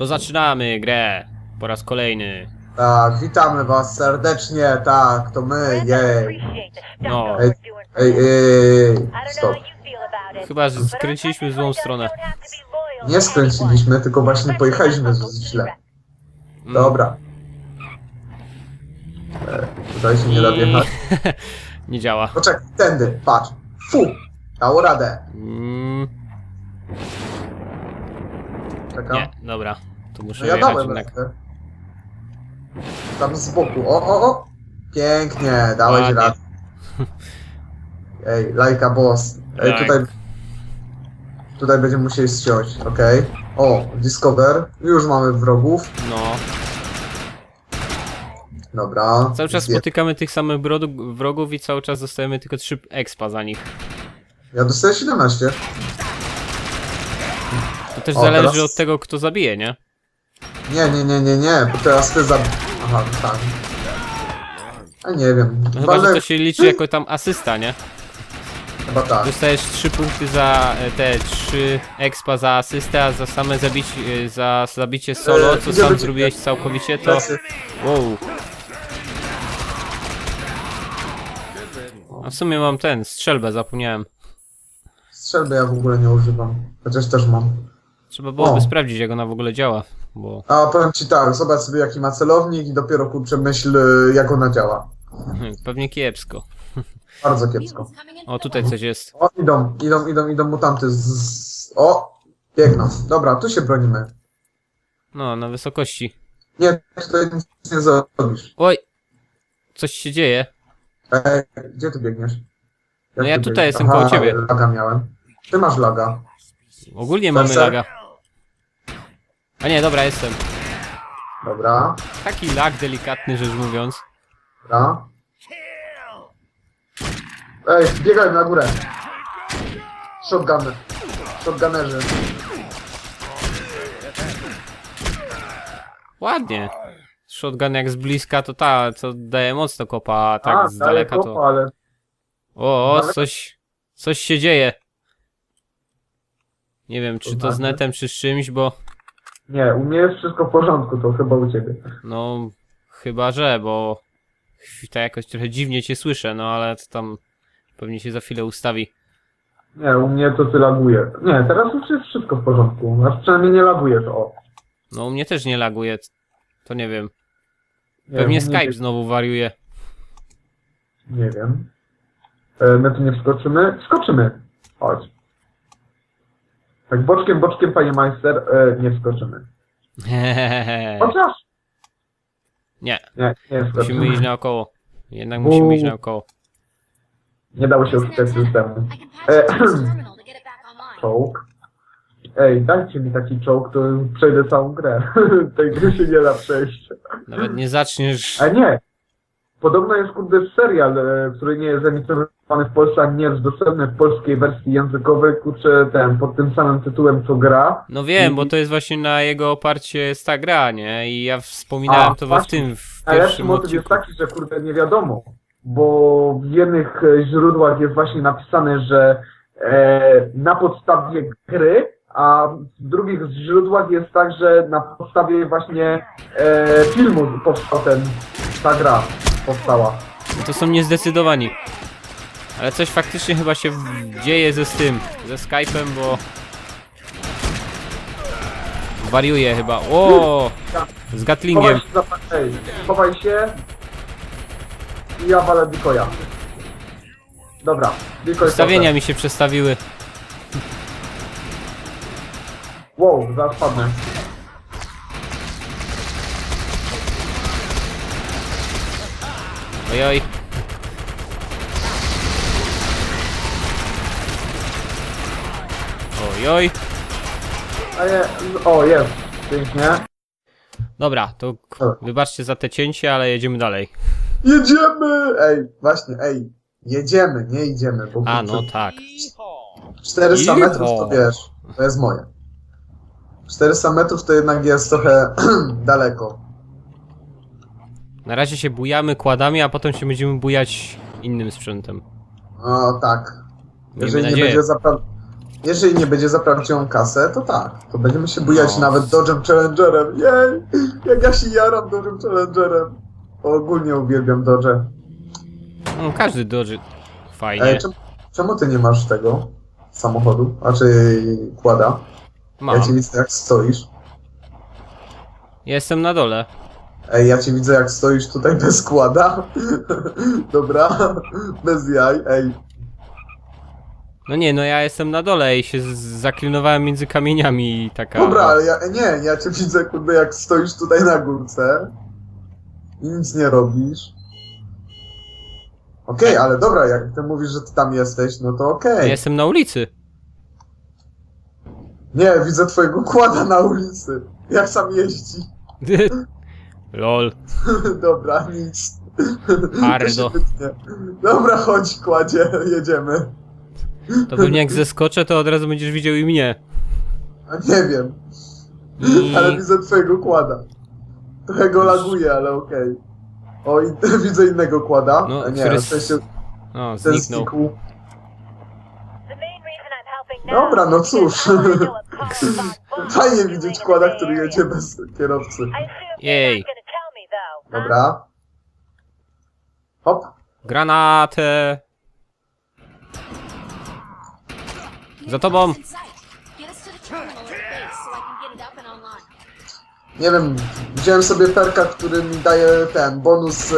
To zaczynamy grę. Po raz kolejny. Tak, witamy was serdecznie, tak, to my, jej. No. Ej, ej, ej, stop. Chyba że skręciliśmy w złą stronę. Nie skręciliśmy, tylko właśnie pojechaliśmy z- źle. Mm. Dobra. E, tutaj się nie da wjechać. Nie działa. Poczekaj, tędy, patrz. Fu, dało radę. Mm, Czekam. nie, dobra. To muszę No ja jechać dałem jednak. Tam z boku, o, o, o. Pięknie, dałeś Ładnie. radę. Ej, lajka boss. Ej, Tak. tutaj... Tutaj będziemy musieli ściąć, okej. O, Discover. Już mamy wrogów. No. Dobra. Cały czas Zje- spotykamy tych samych brodu- wrogów i cały czas dostajemy tylko 3 expa za nich. Ja dostaję 17. To też O, zależy teraz- od tego, kto zabije, nie? Nie, nie, nie, nie, nie, bo teraz ty za... Aha, tak. A nie wiem. No chyba, że to się liczy jako tam asysta, nie? Chyba tak. Dostajesz 3 punkty za e, te 3 expa za asystę, a za same zabicie, za zabicie solo, co Eee, sam zrobiłeś całkowicie, to... Plecy. Wow. A w sumie mam ten, strzelbę, zapomniałem. Strzelby ja w ogóle nie używam. Chociaż też mam. Trzeba byłoby O. sprawdzić, jak ona w ogóle działa, bo A powiem ci tak, zobacz sobie jaki ma celownik i dopiero kurczę myśl y, jak ona działa. pewnie kiepsko. Bardzo kiepsko. O, tutaj coś jest. O, idą, idą, idą, idą mutanty z... O! Biegną. Dobra, tu się bronimy. No, na wysokości. Nie, tutaj nic nie zrobisz. Oj! Coś się dzieje. Ej, gdzie ty biegniesz? Jak No ja tutaj biegniesz? jestem koło ciebie. laga miałem. Ty masz laga. Ogólnie mamy Serce? laga. A nie, dobra, jestem. Dobra, Taki lag delikatny, rzecz mówiąc. dobra. Ej, biegaj na górę. Shotguny. Shotgunnerzy. Ładnie. Shotgun jak z bliska to ta, co daje mocno kopa, a tak z daleka kopa, to... ale O, o, Daleko? coś... Coś się dzieje. Nie wiem, czy to z netem, czy z czymś, bo... Nie, u mnie jest wszystko w porządku, to chyba u ciebie. No, chyba że, bo... Tak jakoś trochę dziwnie cię słyszę, no ale to tam... Pewnie się za chwilę ustawi. Nie, u mnie to ty laguje. Nie, teraz już jest wszystko w porządku. Aż przynajmniej nie lagujesz, o. No, u mnie też nie laguje. To nie wiem. Nie, Pewnie mnie Skype znowu wariuje. Nie wiem. E, my tu nie wskoczymy? Wskoczymy. Chodź. Tak boczkiem, boczkiem, panie majster, e, nie wskoczymy. Chociaż? nie, Nie, nie musimy wskoczymy. iść naokoło. Jednak musimy iść naokoło. Nie dało się uczyć systemu. E, czołg. Ej, dajcie mi taki czołg, to przejdę całą grę. Tej gry się nie da przejść. Nawet nie zaczniesz... A nie. Podobno jest kurde serial, e, który nie jest emitowany w Polsce, a nie jest dostępny w polskiej wersji językowej, kurczę, ten, pod tym samym tytułem co gra. No wiem, bo to jest właśnie na jego oparcie jest ta gra, nie? I ja wspominałem A, to we w właśnie. tym, w pierwszym motyw jest odcinku. taki, że kurde nie wiadomo, bo w jednych e, źródłach jest właśnie napisane, że e, na podstawie gry, a w drugich źródłach jest tak, że na podstawie właśnie e, filmu powstał ten, ta gra powstała. No to są niezdecydowani. Ale coś faktycznie chyba się dzieje ze z tym, ze Skype'em, bo... Wariuje chyba. O! Z Gatlingiem. Chowaj się, chowaj i ja walę Dikoja. Dobra, Dikoj Ustawienia mi się przestawiły. Wow, zaraz padnę. Ojoj. Ojoj. A nie, o jest, pięknie. Dobra, to k- wybaczcie za te cięcie, ale jedziemy dalej. Jedziemy! Ej, właśnie, ej, jedziemy, nie idziemy, bo A, no tak. 400 Iwo. metrów to wiesz, to jest moje. 400 metrów to jednak jest trochę daleko. Na razie się bujamy kładami, a potem się będziemy bujać innym sprzętem. No tak. Miejmy Jeżeli nie nadzieję. będzie zapra... jeżeli nie będzie za prawdziwą kasę, to tak. To będziemy się bujać No. nawet Dodge'em Challengerem. Jej! Jak ja się jaram Dodge'em Challengerem. Ogólnie uwielbiam Dodge. No, każdy Dodge fajnie. Ej, czemu, czemu ty nie masz tego samochodu? Znaczy kłada? Mam. Ja cię widzę jak stoisz. Jestem na dole. Ej, ja cię widzę jak stoisz tutaj bez kłada. Dobra, bez jaj. Ej, No nie, no ja jestem na dole i się z- zaklinowałem między kamieniami i taka... dobra, ale ja, nie, ja cię widzę kurde jak stoisz tutaj na górce i nic nie robisz. Okej, ale dobra, jak ty mówisz, że ty tam jesteś, no to Ja okej. jestem na ulicy. Nie, widzę twojego kłada na ulicy. Jak sam jeździ. Lol. Dobra, nic. Hardo. Dobra, chodź, kładzie, jedziemy. To pewnie jak zeskoczę, to od razu będziesz widział i mnie. A nie wiem, I... ale widzę twojego kłada. Trochę go laguje, ale okej. O, i widzę innego kłada. No, A nie, który w sensie O, ten zniknął. znikł. Dobra, no cóż. Fajnie widzieć kłada, który jedzie bez kierowcy. Jej. Dobra. Hop. Granatę! Za tobą! Nie wiem, wziąłem sobie perka, który mi daje ten bonus e,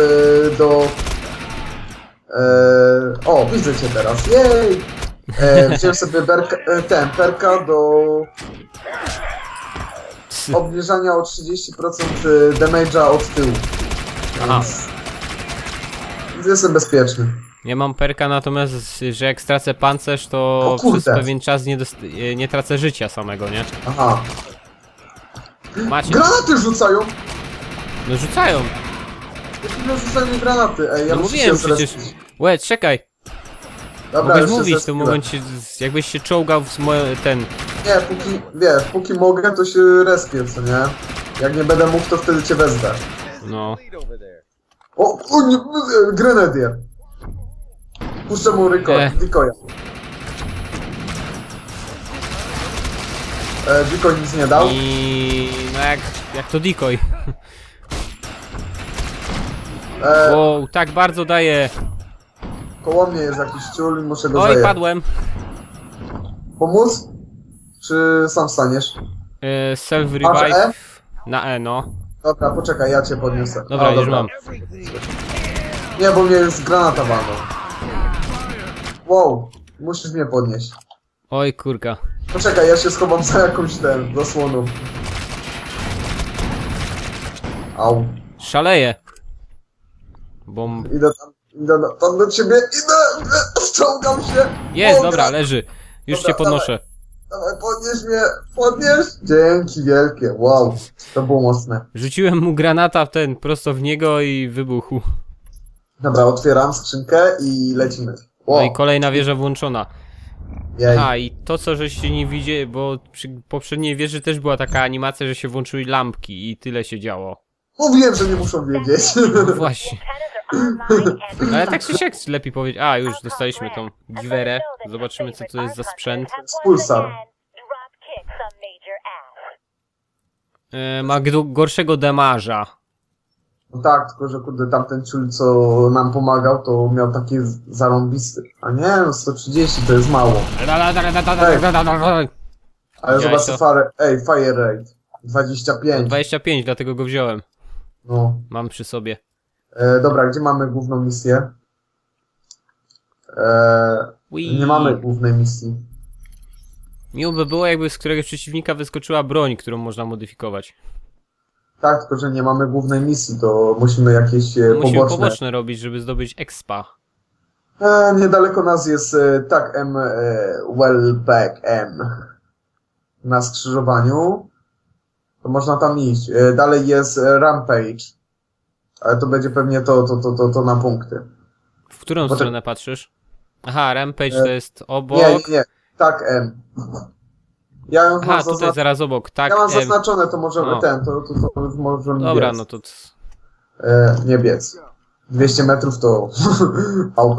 do... E, o, widzę cię teraz, jej! E, wziąłem sobie berka, e, ten, perka do obniżania o 30% damage'a od tyłu. Aha. Jestem bezpieczny. Nie mam perka, natomiast, że jak stracę pancerz, to O kurde. przez pewien czas nie, dost... e, nie tracę życia samego, nie? Aha. Macie. Granaty rzucają! No rzucają! No rzucają mi granaty, ej, ja No muszę mówiłem się przecież. zrespić. Łe, czekaj! Dobra, Mogłeś już się mówić w tym zrespiłem. momencie, z- jakbyś się czołgał w moje, ten... Nie, póki, wiesz, póki mogę, to się respię, co nie? Jak nie będę mógł, to wtedy cię wezmę. no... O, o nie, e, grenadier. Puszczę mu ryko, E. Dikoja. E, Diko nic nie dał. I... no jak... jak to decoy. E, Wow, tak bardzo daje. koło mnie jest jakiś ciul i muszę go Oj, zajebać. padłem. Pomóc? Czy sam staniesz? E, Self Masz revive. E? Na E, no. Dobra, poczekaj, ja cię podniosę. Dobra, już mam. Nie, bo mnie jest granata walną. Wow, musisz mnie podnieść. Oj, kurka. Poczekaj, ja się schowam za jakąś ten, zasłoną. Au. Szaleję. Bo... Idę tam, idę na, tam do ciebie, idę, wciągam się. Jest, Dobra. dobra, leży. Już Dobra, cię podnoszę. Dawaj, podnieś mnie, podnieś. Dzięki wielkie, wow. To było mocne. Rzuciłem mu granata w ten, prosto w niego i wybuchł. Dobra, otwieram skrzynkę i lecimy. No Wow, i kolejna wieża włączona. jej. A i to co żeście nie widzieli, bo przy poprzedniej wieży też była taka animacja, że się włączyły lampki i tyle się działo. Mówiłem, że nie muszą wiedzieć. No właśnie. No ale tak czy siak lepiej powiedzieć. A, już dostaliśmy tą giwerę. Zobaczymy co to jest za sprzęt. Pulsar. E, ma gdu- gorszego demarza. No tak, tylko że kurde, tamten ciul, co nam pomagał, to miał takie zarąbisty. A nie, no 130 to jest mało. Ale Widziałeś zobacz, to? fire, ej, fire rate. 25. 25, dlatego go wziąłem. No. Mam przy sobie. E, dobra, gdzie mamy główną misję? E, nie mamy głównej misji. Miło by było, jakby z któregoś przeciwnika wyskoczyła broń, którą można modyfikować. Tak, tylko że nie mamy głównej misji, to musimy jakieś e, Musimy poboczne. poboczne robić, żeby zdobyć expa. E, niedaleko nas jest e, tak M, e, Wellback M. Na skrzyżowaniu. To można tam iść. E, dalej jest e, Rampage. Ale to będzie pewnie to, to, to, to, to na punkty. W którą Poczek- stronę patrzysz? Aha, Rampage E, to jest obok. Nie, nie, nie. Tak M. Ja ją Aha, mam, tutaj zazna- zaraz obok. Tak, ja mam em. zaznaczone, to możemy No. ten, to, to, to już możemy Dobra, biec. no to... c- E, nie biec. 200 metrów to... Au.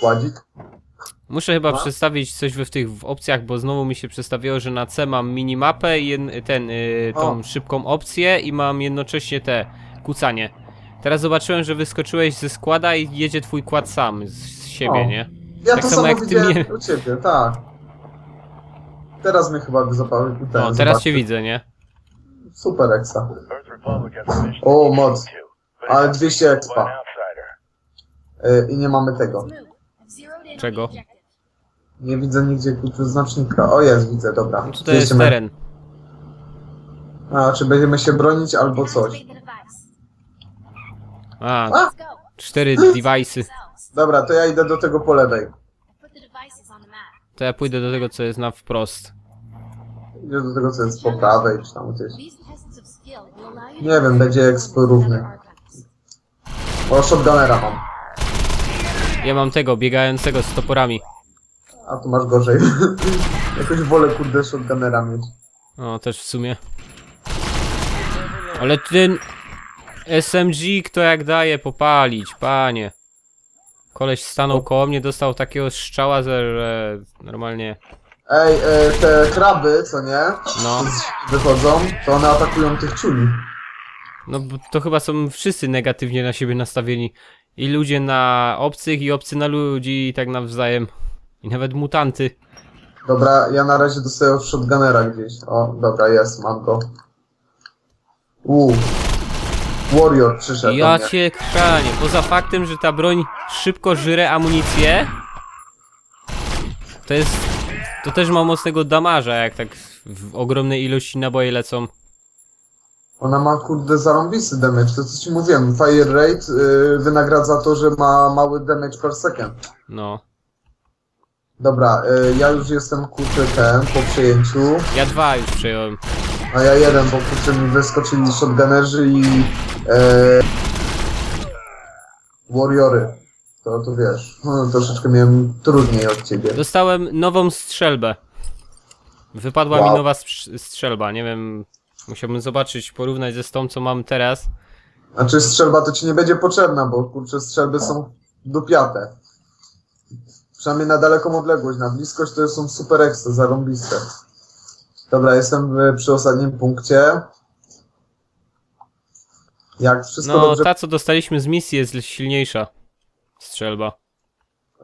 Kładzik. Muszę chyba No. przestawić coś we w tych w opcjach, bo znowu mi się przestawiło, że na C mam minimapę i ten, y, tą O. szybką opcję i mam jednocześnie te kucanie. Teraz zobaczyłem, że wyskoczyłeś ze składa i jedzie twój kład sam z, z siebie, O. nie? Ja Tak to samo samo jak ty widziałem mnie. u ciebie, tak. Teraz mnie chyba zapał. No, teraz cię widzę, nie? Super Exa. O, moc. Ale 200 expa. Y, I nie mamy tego. Czego? Nie widzę nigdzie kurczę znacznika. O jest, widzę, dobra. No tutaj jest 200 metrów. teren. A, czy będziemy się bronić albo coś? A, A! Cztery device'y. Dobra, to ja idę do tego po lewej. To ja pójdę do tego, co jest na wprost. Idę do tego, co jest po prawej, czy tam gdzieś. Nie wiem, będzie other równy. archives. O, shotgunnera mam. Ja mam tego, biegającego z toporami. A tu masz gorzej. Jakoś wolę, kurde, shotgunnera mieć. O, też w sumie. Ale ten SMG kto jak daje popalić, panie. Koleś stanął koło mnie, dostał takiego strzała, że normalnie, Ej, e, te kraby, co nie? no. Wychodzą, to one atakują tych czuli. No bo to chyba są wszyscy negatywnie na siebie nastawieni. I ludzie na obcych, i obcy na ludzi, i tak nawzajem. I nawet mutanty. Dobra, ja na razie dostaję od shotgunnera gdzieś. O, dobra, jest, mam go. Uuu. Warrior przyszedł do Ja mnie. cię krzanie. Poza faktem, że ta broń szybko żre amunicję, to jest. To też ma mocnego damaża, jak tak w ogromnej ilości naboje lecą. Ona ma, kurde, zarąbisty damage. To co ci mówiłem, Fire Rate y, wynagradza to, że ma mały damage per second. No. Dobra, y, ja już jestem, kurczę, ten, po przejęciu. Ja dwa już przejąłem. A ja jeden, bo kurczę mi wyskoczyli shotgunnerzy i... E, warriory. To, to wiesz, no, troszeczkę miałem trudniej od ciebie. Dostałem nową strzelbę. Wypadła Wow. mi nowa strz- strzelba. Nie wiem. Musiałbym zobaczyć, porównać ze z tą, co mam teraz. Znaczy strzelba to ci nie będzie potrzebna, bo kurczę strzelby są dupiate. Przynajmniej na daleką odległość, na bliskość to są super ekstra, zarąbiste. Dobra, jestem przy ostatnim punkcie. Jak wszystko No, dobrze... ta, co dostaliśmy z misji, jest silniejsza. Strzelba.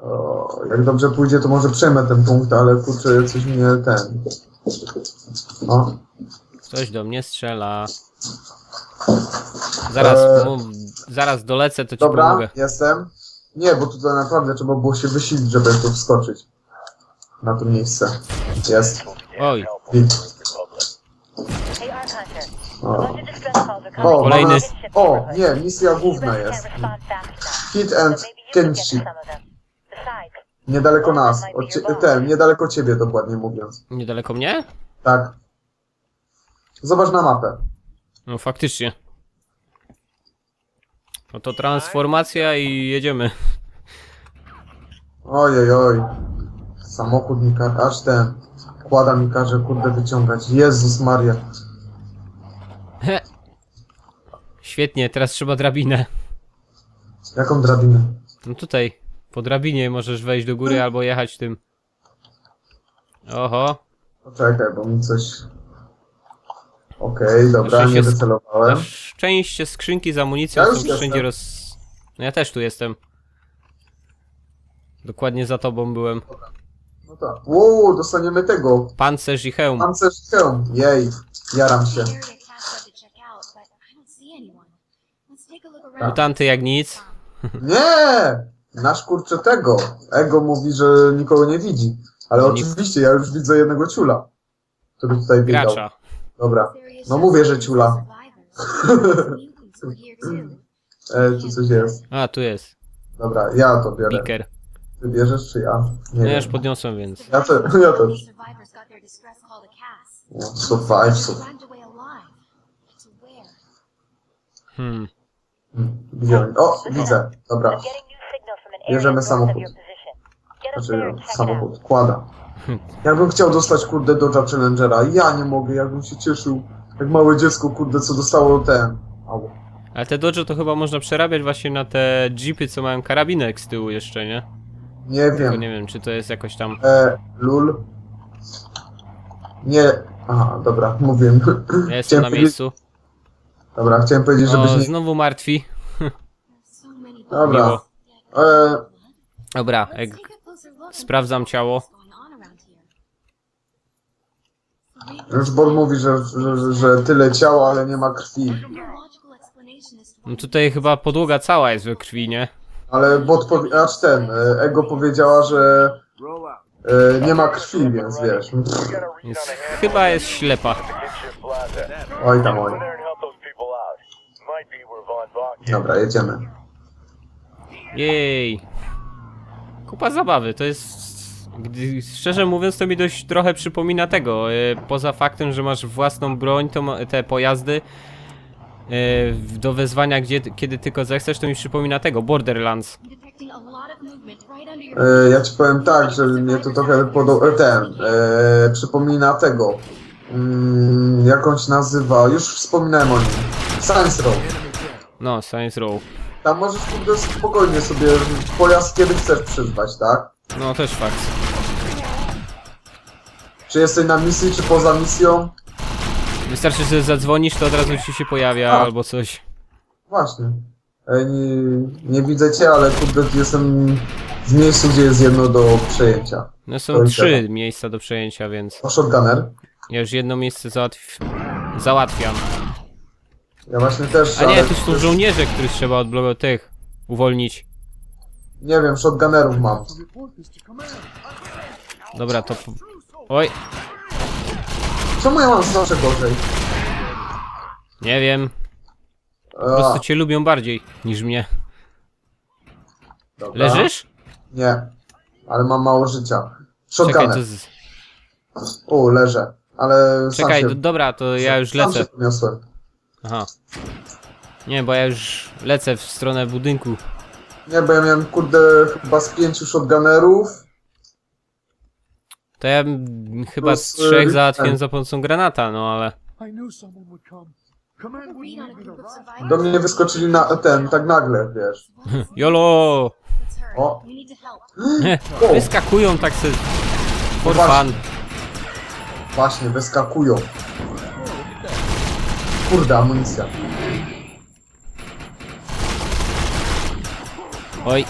O, jak dobrze pójdzie, to może przejmę ten punkt, ale kurczę, coś mnie ten... O, Ktoś do mnie strzela. Zaraz, Eee. mu, zaraz dolecę, to ci dobra, pomogę. jestem. Nie, bo tutaj naprawdę trzeba było się wysilić, żeby tu wskoczyć. Na to miejsce. Jest. Oj, Hey, o. O. Kolejny. O, nie, misja główna jest. Hit and. Besides, Niedaleko nas. Cie- ten, niedaleko ciebie dokładnie mówiąc. niedaleko mnie? Tak. Zobacz na mapę. No faktycznie. No to transformacja i jedziemy. Ojej, oj. Samochód mi każe, aż ten. Kłada mi każe, kurde, wyciągać. Jezus Maria. He. Świetnie, teraz trzeba drabinę. Jaką drabinę? No tutaj, po drabinie możesz wejść do góry albo jechać tym. Oho, Poczekaj, bo mi coś... Okej, dobra, Jeszcze nie sk- wycelowałem. na szczęście skrzynki z amunicją Ja są jestem. wszędzie roz... No ja też tu jestem. Dokładnie za tobą byłem. No tak. Wow, dostaniemy tego. Pancerz i hełm. Pancerz hełm. Jej, jaram się. Mutanty jak nic. Nie! Nasz kurczę tego. Ego mówi, że nikogo nie widzi. Ale oczywiście, ja już widzę jednego ciula, który tutaj biegał. Gracza. Dobra. No mówię, że ciula. E, tu coś jest. A, tu jest. Dobra, ja to biorę. Piker. Ty bierzesz, czy ja? Nie No ja już wiem. podniosłem, więc. Ja, te, ja też. Survive, survive. where? Hmm. Widziałem. O, widzę. Dobra. Bierzemy samochód. Znaczy, samochód. Kłada. Ja bym chciał dostać, kurde, Dodge'a Challengera. Ja nie mogę, ja bym się cieszył. Jak małe dziecko, kurde, co dostało ten... Au. Ale te Dodge to chyba można przerabiać właśnie na te jeepy, co mają karabinek z tyłu jeszcze, nie? Nie Tylko wiem. nie wiem, czy to jest jakoś tam... E, lul. Nie. Aha, dobra, mówiłem. Ja jestem Chciałem na powiedzieć- miejscu. Dobra, chciałem powiedzieć, żebyś O, nie... znowu martwi. Dobra. Miło. E, Dobra, and sprawdzam ciało. Bol mówi, że, że, że tyle ciała, ale nie ma krwi. No tutaj chyba podłoga cała jest we krwi, nie? Ale bot powie... Acz ten, e, Ego powiedziała, że e, nie ma krwi, więc wiesz. Więc chyba jest ślepa. Oj tam, oj. Go there and help those people out. Might be where Von Bach is. Dobra, jedziemy. Jej. Kupa zabawy, to jest... Gdy, szczerze mówiąc, to mi dość trochę przypomina tego. e, Poza faktem, że masz własną broń, to ma- te pojazdy e, do wezwania, gdzie, kiedy tylko zechcesz, to mi przypomina tego, Borderlands. detecting a lot of movement right under your E, ja ci powiem tak, że mnie to trochę podo- e, ten, e, przypomina tego. Mm, jak on się nazywa? Już wspominałem o nim. Science Row. No, Science Row. Tam możesz kurde spokojnie sobie pojazd kiedy chcesz przyzwać, tak? No, też fakt. Czy jesteś na misji, czy poza misją? Wystarczy, że zadzwonisz, to od razu ci się pojawia A. albo coś. Właśnie. E, nie, nie widzę cię, ale kurde jestem w miejscu, gdzie jest jedno do przejęcia. No To są jest trzy miejsca do przejęcia, więc O, shotgunner. ja już jedno miejsce załatw... załatwiam. Ja właśnie też, A nie, ale tu są żołnierze, których trzeba odblokować tych. Uwolnić. nie wiem, shotgunnerów mam. Dobra, to... po- Oj, Czemu ja mam znacznie gorzej? nie wiem. Po prostu cię lubią bardziej niż mnie. dobra. Leżysz? Nie, ale mam mało życia. Czekaj, Shotgunner. to z... O, leżę. Ale sam Czekaj, się, do, dobra, to ja już sam lecę. się podniosłem. Aha. Nie, bo ja już lecę w stronę budynku. Nie, bo ja miałem kurde chyba z pięciu shotgunnerów. To ja chyba z Plus, trzech y, załatwiłem za pomocą granata, no ale... I knew someone would come. Command, we read on a need me group to of ride. survivors. Do mnie wyskoczyli na ten, tak nagle, wiesz. YOLO! O. We need to help. O, Wyskakują tak se... For No fun. właśnie, wyskakują. Kurde, amunicja. Oj.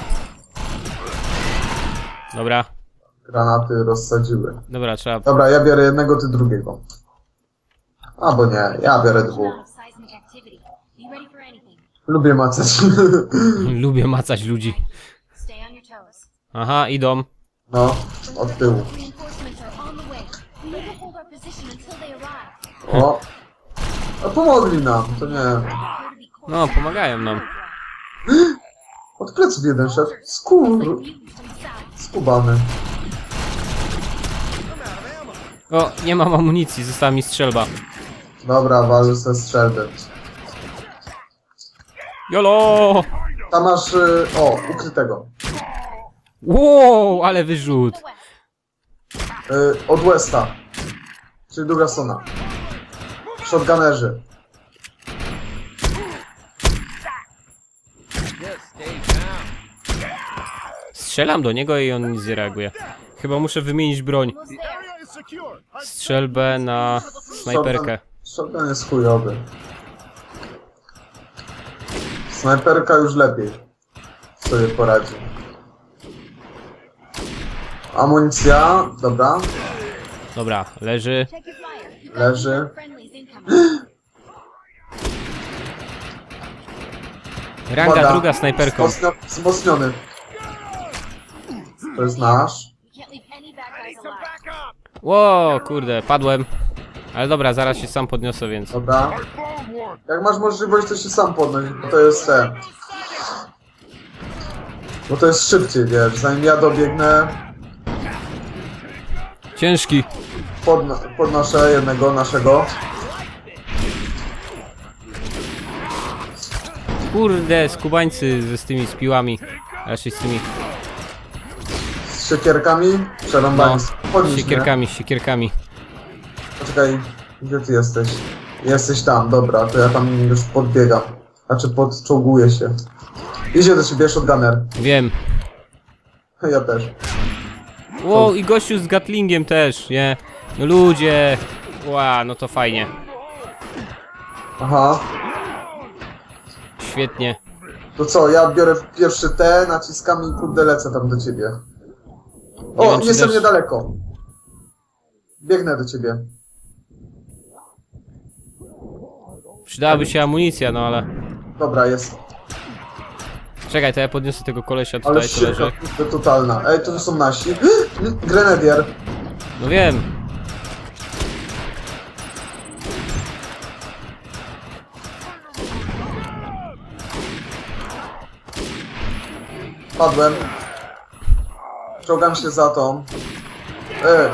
Dobra, Granaty rozsadziły. dobra, trzeba... Dobra, ja biorę jednego, ty drugiego. Albo nie, ja biorę Amount dwóch. of seismic activity. Be ready for anything. Lubię macać. Lubię macać ludzi. Stay on your toes. Aha, idą. No, od tyłu. Reinforcements are on the way. We need to hold our position until they arrive. O. A pomogli nam, to nie. No, pomagają nam. Od pleców jeden szedł. Skur... Skubany. O, nie mam amunicji, została mi strzelba. Dobra, wal ze strzelby. YOLO! Tam masz, y, o, ukrytego. Wow, ale wyrzut. Y, od Westa. Czyli druga strona. Shotgunnerzy. Strzelam do niego i on nic nie reaguje. Chyba muszę wymienić broń. Strzelbę na snajperkę. Shotgun jest chujowy. Snajperka już lepiej sobie poradzi. Amunicja, dobra, Dobra, leży. Leży. Ranga Uwaga. druga snajperką. Wzmocnio- wzmocniony. To jest nasz. Ło, kurde, padłem. Ale dobra, zaraz się sam podniosę, więc... Dobra. Jak masz możliwość, to się sam podnoś, bo to jest ten. Bo to jest szybciej, wiesz, zanim ja dobiegnę, Ciężki. podno podnoszę jednego naszego. Kurde, skubańcy ze z tymi z piłami. Raczej z tymi Z siekierkami, przerąbani. no, Podnieś mnie. siekierkami, siekierkami. Poczekaj, gdzie ty jesteś? Jesteś tam, dobra, to ja tam już podbiegam. Znaczy podczołguję się. Idzie do ciebie shotgunner. Wiem. Ja też. Wow, i gościu z Gatlingiem też, nie? No ludzie. Ła, no to fajnie. Aha. Świetnie. To co, ja biorę pierwszy T, naciskam i kurde lecę tam do ciebie. O, Nie wiem, czy jestem dasz- niedaleko. Biegnę do ciebie. Przydałaby się amunicja, no ale... Dobra, jest. Czekaj, to ja podniosę tego kolesia Ale tutaj, co leży. kurde, totalna. Ej, to są nasi. Grenadier. No wiem. Padłem. Czołgam się za tą. E,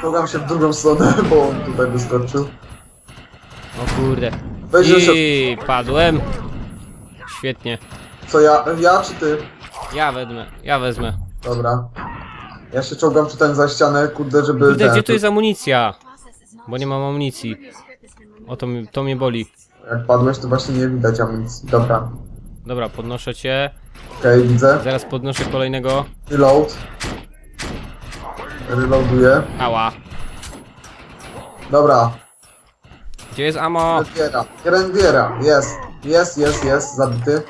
czołgam się w drugą stronę, bo on tutaj wyskoczył. O kurde. Weź jeszcze... I padłem. Świetnie. Co ja? Ja czy ty? Ja wezmę, ja wezmę. Dobra. Ja się czołgam czy ten za ścianę, kurde, żeby... Kurde, ten- gdzie tu jest amunicja? Bo nie mam amunicji. O, to, mi- to mnie boli. Jak padłeś, to właśnie nie widać amunicji. Dobra. Dobra, podnoszę cię. Okej, widzę. Zaraz podnoszę kolejnego. Reload. Reloaduję. Ała. Dobra. Gdzie jest ammo? Grenadiera. Jest. Jest, jest, jest. Zabity.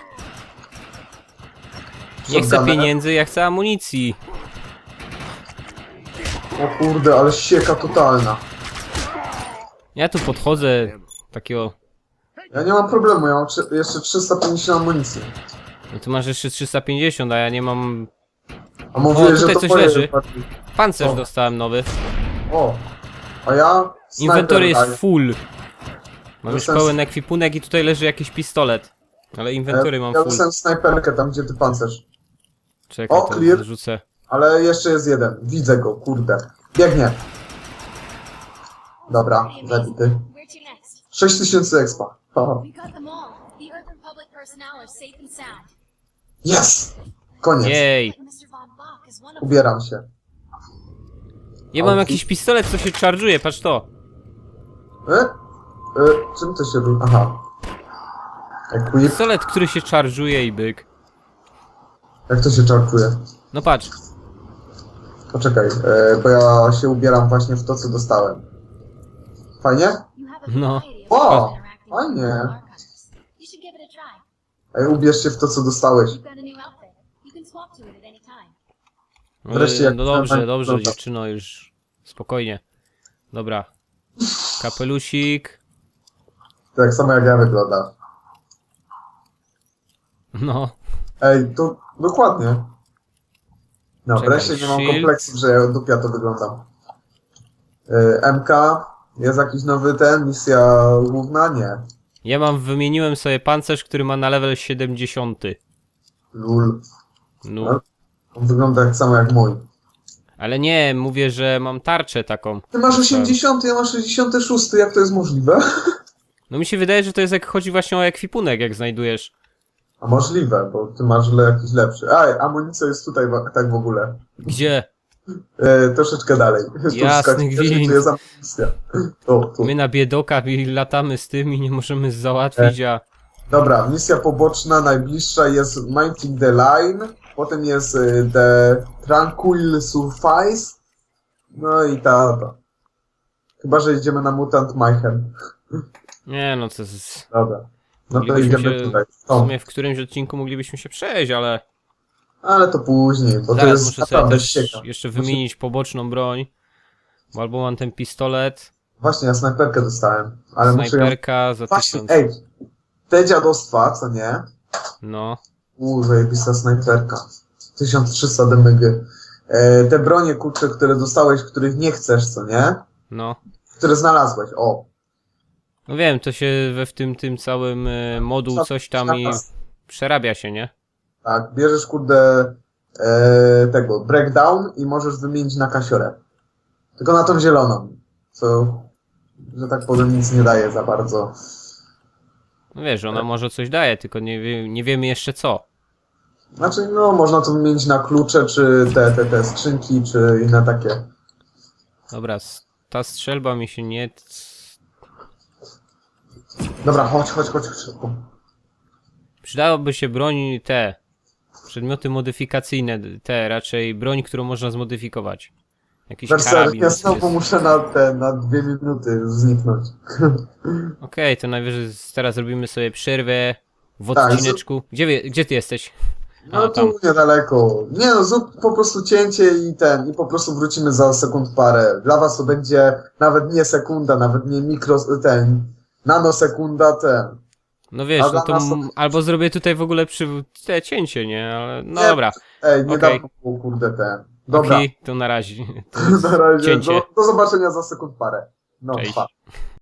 Nie chcę Shotgunner. pieniędzy, ja chcę amunicji. O kurde, ale sieka totalna. Ja tu podchodzę. Takiego... Ja nie mam problemu, ja mam trzy, jeszcze 350 amunicji. No tu masz jeszcze 350, a ja nie mam... A mówiłeś, że tutaj to coś moje leży. Pancerz O. dostałem nowy. O. A ja... Inwentory jest full. Mam już Dostałem- pełen ekwipunek i tutaj leży jakiś pistolet. Ale inwentory mam Ja full. dostałem snajperkę tam, gdzie ty pancerz. Czekaj, O, to clear. zrzucę. Ale jeszcze jest jeden. Widzę go, kurde. Biegnie. Dobra, zabity. Where to next? 6000 expa. Sound. Yes! Koniec. Jej. Ubieram się. Ja mam jakiś pistolet, co się charge'uje, patrz to. E? E, czym to się robi? Aha. Equip. Pistolet, który się charge'uje i byk. Jak to się czarkuje? No patrz. Poczekaj, e, bo ja się ubieram właśnie w to, co dostałem. Fajnie? No. O, fajnie. Ej, ubierz się w to, co dostałeś. Wreszcie No, jak no dobrze, dobrze, dobra. dziewczyno, już spokojnie. Dobra. Kapelusik. Tak samo jak ja wygląda. No. Ej, to dokładnie. No, Czekaj, wreszcie nie mam shield. kompleksów, że ja dupia to wyglądam. E, MK, jest jakiś nowy ten, misja główna? Nie. Ja mam, wymieniłem sobie pancerz, który ma na level 70. Lul. No. On wygląda tak samo jak mój. Ale nie, mówię, że mam tarczę taką. Ty masz 80, ja mam 66, jak to jest możliwe? No mi się wydaje, że to jest jak chodzi właśnie o ekwipunek, jak znajdujesz. A możliwe, bo ty masz le, jakiś lepszy. Ej, amunicja jest tutaj tak w ogóle. Gdzie? E, troszeczkę dalej. Tu Jasny wskakuje, gwint. Tu jest amunicja. O, tu. My na biedokach i latamy z tym i nie możemy załatwić, a... Dobra, misja poboczna najbliższa jest Mighting the Line, potem jest y, The Tranquil Surface, no i ta, ta. Chyba, że idziemy na Mutant Mayhem. Nie no, to jest... Dobra. No to idziemy się- tutaj. W sumie w którymś odcinku moglibyśmy się przejść, ale... ale to później, bo to Zaraz jest muszę sobie naprawdę też jeszcze wymienić poboczną broń. Bo albo mam ten pistolet, Właśnie, ja snajperkę dostałem, ale muszę ją... snajperka za Właśnie, tysiąc. ej, te dziadostwa, co nie? No. Uuu, zajebista snajperka. 1300 demygy. E, te bronie, kurcze, które dostałeś, których nie chcesz, co nie? No. Które znalazłeś, o. No wiem, to się we w tym, tym całym e, moduł coś tam i przerabia się, nie? Tak, bierzesz kurde e, tego breakdown i możesz wymienić na kasiorę. Tylko na tą zieloną, co, że tak powiem, nic nie daje za bardzo. No wiesz, ona może coś daje, tylko nie, wie, nie wiemy jeszcze co. Znaczy, no, można to wymienić na klucze, czy te, te, te skrzynki, czy inne takie. Dobra, ta strzelba mi się nie... Dobra, chodź, chodź, chodź, szybko. Przydałoby się broń te... Przedmioty modyfikacyjne, te raczej broń, którą można zmodyfikować. Jakiś Werser, karabin. ja znowu muszę na te, na dwie minuty zniknąć. Okej, to najwyżej teraz zrobimy sobie przerwę w Tak, odcineczku. Gdzie, wie- gdzie ty jesteś? No A, tam. tu niedaleko. Nie no, zrób po prostu cięcie i ten, i po prostu wrócimy za sekund parę. Dla was to będzie nawet nie sekunda, nawet nie mikro, ten, nanosekunda, ten. No wiesz, A no dla to nas to- m- albo zrobię tutaj w ogóle przy te cięcie, nie? Ale no Nie, dobra. Ej, nie Okej. dam było, kurde, ten. Dobra, Okej, to na razie. na razie, cięcie. do, do zobaczenia za sekund parę. No, Cześć. pa.